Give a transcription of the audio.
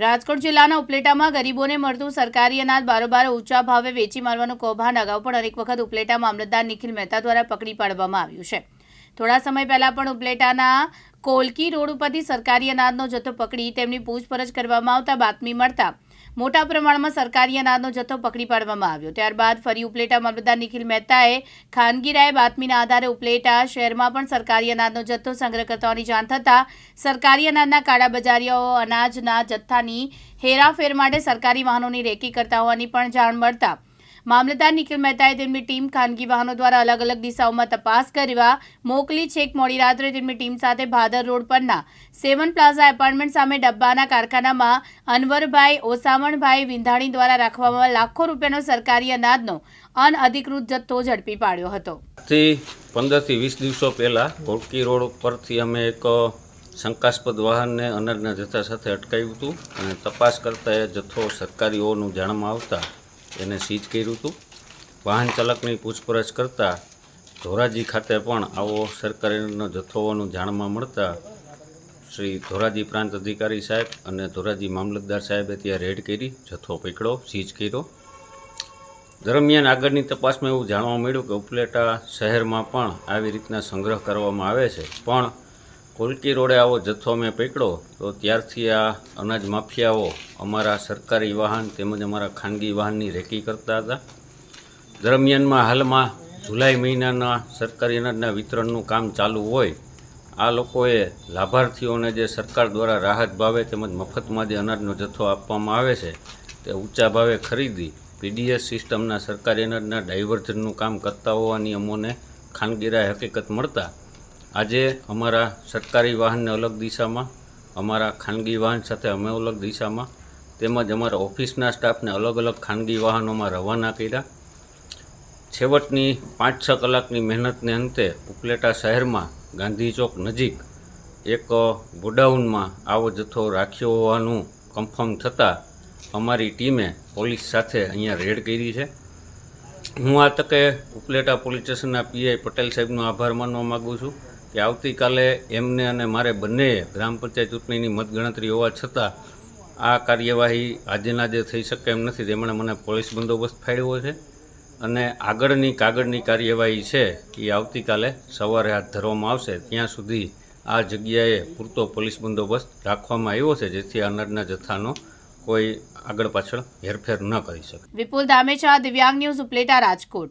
રાજકોટ જિલ્લાના ઉપલેટામાં ગરીબોને મળતું સરકારી અનાજ બારોબાર ઊંચા ભાવે વેચી મારવાનું કૌભાંડ અગાઉ પણ અનેક વખત ઉપલેટા મામલતદાર નિખિલ મહેતા દ્વારા પકડી પાડવામાં આવ્યું છે. થોડા સમય પહેલા પણ ઉપલેટાના કોલકી રોડ ઉપરથી સરકારી અનાજનો જથ્થો પકડી તેમની પૂછપરછ કરવામાં આવતા બાતમી મળતા મોટા પ્રમાણમાં સરકારી અનાજનો જથ્થો પકડી પાડવામાં આવ્યો. ત્યારબાદ ફરી ઉપલેટા મામલતદાર નિખિલ મહેતાએ ખાનગી રાય બાતમીના આધારે ઉપલેટા શહેરમાં પણ સરકારી અનાજનો જથ્થો સંગ્રહ કરતાની જાણ થતાં સરકારી અનાજના કાળા બજારીઓ અનાજના જથ્થાની હેરાફેર માટે સરકારી વાહનોની રેકી કરતા હોવાની પણ જાણ મળતા મામલતદાર નિખિલ મહેતાએ તેમની ટીમ ખાનગી વાહનો દ્વારા અલગ અલગ દિશાઓમાં તપાસ કરવા મોકલી છેક મોડી રાત્રે તેમની ટીમ સાથે ભાદર રોડ પરના સેવન પ્લાઝા એપાર્ટમેન્ટ સામે ડબ્બાના કારખાનામાં અનવરભાઈ, ઓસામણભાઈ વિંધાણી દ્વારા રાખવામાં લાખો રૂપિયાનો સરકારી અનાજનો અનઅધિકૃત જથ્થો ઝડપી પાડ્યો હતો. થી પંદરથી વીસ દિવસો પહેલાં કોલકી રોડ પરથી અમે એક શંકાસ્પદ વાહનને અનાજના જથ્થા સાથે અટકાવ્યું હતું અને તપાસ કરતાં એ જથ્થો સરકારી હોવાનું જાણમાં આવતા એને સીજ કર્યું હતું. વાહન ચાલકની પૂછપરછ કરતાં ધોરાજી ખાતે પણ આવો સરકારીનો જથ્થો હોવાનું જાણવા મળતા શ્રી ધોરાજી પ્રાંત અધિકારી સાહેબ અને ધોરાજી મામલતદાર સાહેબે ત્યાં રેડ કરી જથ્થો પકડ્યો, સીજ કર્યો. દરમિયાન આગળની તપાસમાં એવું જાણવા મળ્યું કે ઉપલેટા શહેરમાં પણ આવી રીતના સંગ્રહ કરવામાં આવે છે. પણ કોલકી રોડે આવો જથ્થો મેં પકડ્યો તો ત્યારથી આ અનાજ માફિયાઓ અમારા સરકારી વાહન તેમજ અમારા ખાનગી વાહનની રેકી કરતા હતા. દરમિયાનમાં હાલમાં જુલાઈ મહિનાના સરકારી અનાજના વિતરણનું કામ ચાલુ હોય, આ લોકોએ લાભાર્થીઓને જે સરકાર દ્વારા રાહત ભાવે તેમજ મફતમાં જે અનાજનો જથ્થો આપવામાં આવે છે, તે ઊંચા ભાવે ખરીદી પીડીએસ સિસ્ટમના સરકારી અનાજના ડાયવર્ઝનનું કામ કરતા હોવાની અમોને ખાનગીરાય હકીકત મળતા આજે અમારા સરકારી વાહનને અલગ દિશામાં, અમારા ખાનગી વાહન સાથે અમે અલગ દિશામાં, તેમજ અમારા ઓફિસના સ્ટાફને અલગ અલગ ખાનગી વાહનોમાં રવાના કર્યા. છેવટની પાંચ છ કલાકની મહેનતને અંતે ઉપલેટા શહેરમાં ગાંધી ચોક નજીક એક ગોડાઉનમાં આવો જથ્થો રાખ્યો હોવાનું કન્ફર્મ થતાં અમારી ટીમે પોલીસ સાથે અહીંયા રેડ કરી છે. હું આ તકે ઉપલેટા પોલીસ સ્ટેશનના પીઆઈ પટેલ સાહેબનો આભાર માનવા માગું છું. કે આવતીકાલે એમને અને મારે બંને ગ્રામ પંચાયત ચૂંટણીની મતગણતરી હોવા છતાં આ કાર્યવાહી આજેના જે થઈ શકે એમ નથી તેમણે મને પોલીસ બંદોબસ્ત ફાળવ્યો છે. અને આગળની કાગળની કાર્યવાહી છે એ આવતીકાલે સવારે હાથ ધરવામાં આવશે. ત્યાં સુધી આ જગ્યાએ પૂરતો પોલીસ બંદોબસ્ત રાખવામાં આવ્યો છે, જેથી અનાજના જથ્થાનો કોઈ આગળ પાછળ હેરફેર ન કરી શકે. વિપુલ ધામેચા દિવ્યાંગ ન્યૂઝ ઉપલેટા રાજકોટ.